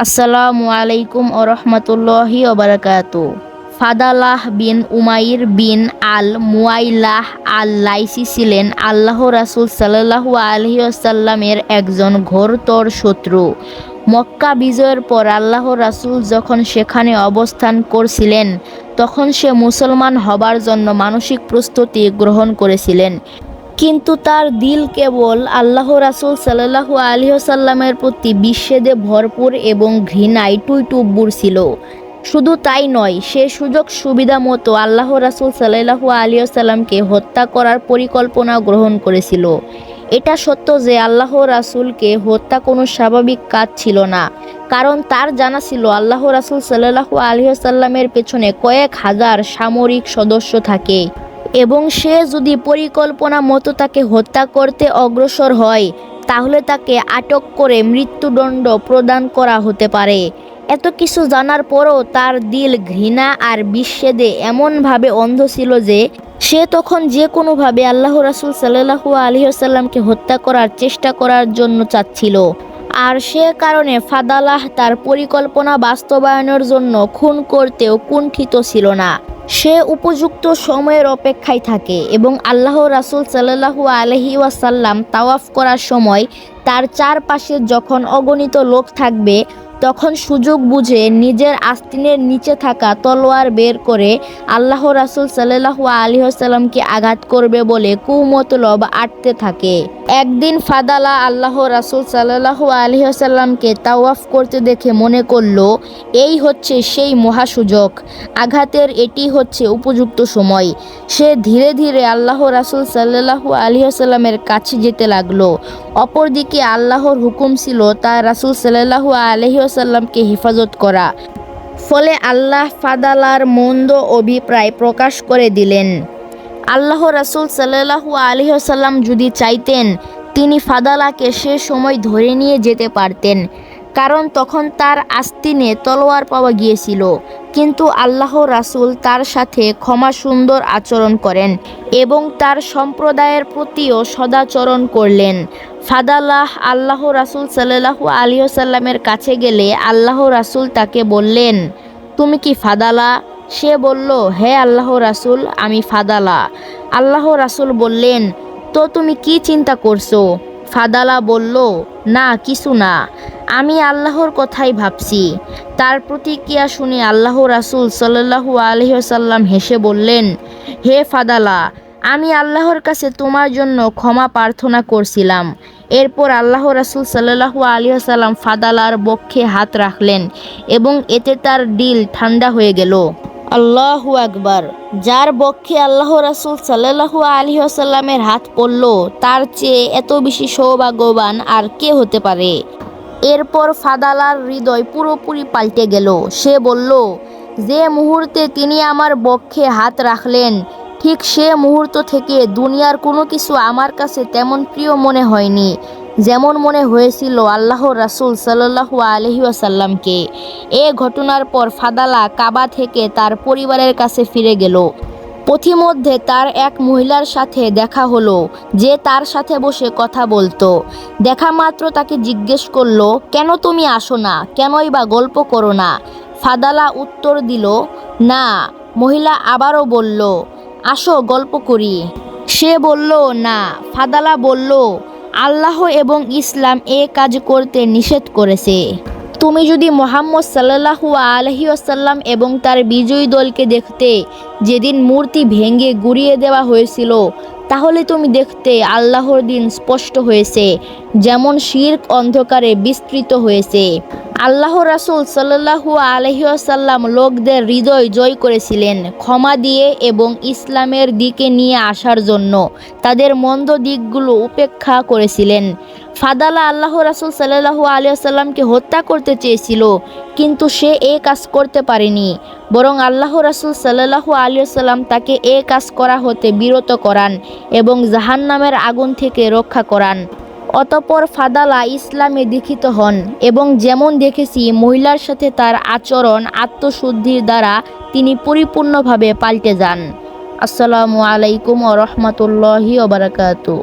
আসসালামু আলাইকুম ওরহমতুল্লাহি ওবরাকাতু ফাদালাহ বিন উমাইর বিন আল মুয়াইলাহ আল লাইসি ছিলেন আল্লাহ রাসুল সাল্লাহু আলহিউসাল্লামের একজন ঘোরতর শত্রু। মক্কা বিজয়ের পর আল্লাহ রাসুল যখন সেখানে অবস্থান করছিলেন, তখন সে মুসলমান হবার জন্য মানসিক প্রস্তুতি গ্রহণ করেছিলেন। কিন্তু তার দিল কেবল আল্লাহ রাসুল সাল্লাহু আলহিহসাল্লামের প্রতি বিচ্ছেদে ভরপুর এবং ঘৃণায় টুইটুব্বুর ছিল। শুধু তাই নয়, সে সুযোগ সুবিধা মতো আল্লাহ রাসুল সাল্লাহু আলিয়াল্লামকে হত্যা করার পরিকল্পনা গ্রহণ করেছিল। এটা সত্য যে আল্লাহ রাসুলকে হত্যা কোনো স্বাভাবিক কাজ ছিল না, কারণ তার জানা ছিল আল্লাহ রাসুল সাল্লাহু আলহিহসাল্লামের পেছনে কয়েক হাজার সামরিক সদস্য থাকে। এবং সে যদি পরিকল্পনা মতো তাকে হত্যা করতে অগ্রসর হয়, তাহলে তাকে আটক করে মৃত্যুদণ্ড প্রদান করা হতে পারে। এত কিছু জানার পরও তার দিল ঘৃণা আর বিচ্ছেদে এমনভাবে অন্ধ ছিল যে, সে তখন যে কোনোভাবে আল্লাহ রাসুল সাল্লাহু আলহিহাসাল্লামকে হত্যা করার চেষ্টা করার জন্য চাচ্ছিল। আর সে কারণে ফাদালাহ তার পরিকল্পনা বাস্তবায়নের জন্য খুন করতেও কুণ্ঠিত ছিল না। সে উপযুক্ত সময়ের অপেক্ষায় থাকে এবং আল্লাহ রাসুল সাল্লাহু আলহি ওয়াসাল্লাম তাওয়াফ করার সময় তার চারপাশে যখন অগণিত লোক থাকবে তখন সুযোগ বুঝে নিজের আস্তিনের নিচে থাকা তলোয়ার বের করে আল্লাহ রাসুল সাল্লাহু আলিহাসাল্লামকে আঘাত করবে বলে কুমতলব আটতে থাকে। একদিন ফাদালা আল্লাহ রাসুল সাল্লাহু আলিহাসাল্লামকে তাওয়াফ করতে দেখে মনে করল, এই হচ্ছে সেই মহাসুযোগ আঘাতের এটি হচ্ছে উপযুক্ত সময়। সে ধীরে ধীরে আল্লাহ রাসুল সাল্লাহু আলিহাসাল্লামের কাছে যেতে লাগল। অপরদিকে আল্লাহর হুকুম ছিল তার রাসুল সাল্লাহু আলহিহাসাল্লামকে হেফাজত করা। ফলে আল্লাহ ফাদালার মন্দ অভিপ্রায় প্রকাশ করে দিলেন। আল্লাহ রাসুল সাল্লাহু আলহিহাসাল্লাম যদি চাইতেন, তিনি ফাদালাকে সে সময় ধরে নিয়ে যেতে পারতেন, কারণ তখন তার আস্তিনে তলোয়ার পাওয়া গিয়েছিল। কিন্তু আল্লাহ রাসুল তার সাথে ক্ষমা সুন্দর আচরণ করেন এবং তার সম্প্রদায়ের প্রতিও সদাচরণ করলেন। ফাদালাহ আল্লাহ রাসুল সাল্লাহু আলিয়াল্লামের কাছে গেলে আল্লাহ রাসুল তাকে বললেন, তুমি কি ফাদালা? সে বলল, হে আল্লাহ রাসুল, আমি ফাদালা। আল্লাহ রাসুল বললেন, তো তুমি কি চিন্তা করছ? ফাদালা বলল, না, কিছু না। আমি আল্লাহর কথাই ভাবছি। তার প্রতিক্রিয়া শুনে আল্লাহ রাসুল সাল্লাহু আলহিসাল্লাম হেসে বললেন, হে ফাদালা, আমি আল্লাহর কাছে তোমার জন্য ক্ষমা প্রার্থনা করছিলাম। এরপর আল্লাহ রাসুল সাল্লাহু আলিয়াল্লাম ফাদালার বক্ষে হাত রাখলেন এবং এতে তার ডিল ঠান্ডা হয়ে গেল। আল্লাহু আকবার, যার বক্ষে আল্লাহ রাসুল সাল্লাহু আলী আসাল্লামের হাত পড়ল, তার চেয়ে এত বেশি সৌভাগ্যবান আর কে হতে পারে? এরপর ফাদালার হৃদয় পুরোপুরি পাল্টে গেল। সে বলল, যে মুহূর্তে তিনি আমার বক্ষে হাত রাখলেন, ঠিক সে মুহূর্ত থেকে দুনিয়ার কোনো কিছু আমার কাছে তেমন প্রিয় মনে হয়নি, যেমন মনে হয়েছিল আল্লাহ রাসুল সাল্লাহু আলহিউসাল্লামকে এ ঘটনার পর ফাদালা কাবা থেকে তার পরিবারের কাছে ফিরে গেল। পথিমধ্যে তার এক মহিলার সাথে দেখা হলো, যে তার সাথে বসে কথা বলতো। দেখা মাত্র তাকে জিজ্ঞেস করল, কেন তুমি আসো না? কেনই বা গল্প করো না? ফাদালা উত্তর দিল, না। মহিলা আবারও বলল, আসো, গল্প করি। সে বলল, না। ফাদালা বলল, আল্লাহ এবং ইসলাম এ কাজ করতে নিষেধ করেছে। তুমি যদি মোহাম্মদ সাল্লাহু আলহি আসাল্লাম এবং তার বিজয়ী দলকে দেখতে যেদিন মূর্তি ভেঙে গুড়িয়ে দেওয়া হয়েছিল, তাহলে তুমি দেখতে আল্লাহর দিন স্পষ্ট হয়েছে, যেমন শির্ক অন্ধকারে বিস্তৃত হয়েছে। আল্লাহ রাসুল সাল্লাহু আলহিউসাল্লাম লোকদের হৃদয় জয় করেছিলেন ক্ষমা দিয়ে এবং ইসলামের দিকে নিয়ে আসার জন্য। তাদের মন্দ দিকগুলো উপেক্ষা করেছিলেন। ফাদালা আল্লাহ রাসুল সাল্লাহু আলিয়াল্লামকে হত্যা করতে চেয়েছিল, কিন্তু সে এ কাজ করতে পারেনি। বরং আল্লাহ রাসুল সাল্লাহু আলিয়াল্লাম তাকে এ কাজ করা হতে বিরত করান এবং জাহান্নামের আগুন থেকে রক্ষা করান। অতপর ফাদালা ইসলামে দীক্ষিত হন এবং যেমন দেখেছি, মহিলার সাথে তার আচরণ আত্মশুদ্ধির দ্বারা তিনি পরিপূর্ণভাবে পাল্টে যান। আসসালামু আলাইকুম ও রহমতুল্লাহি ওবরাকাতু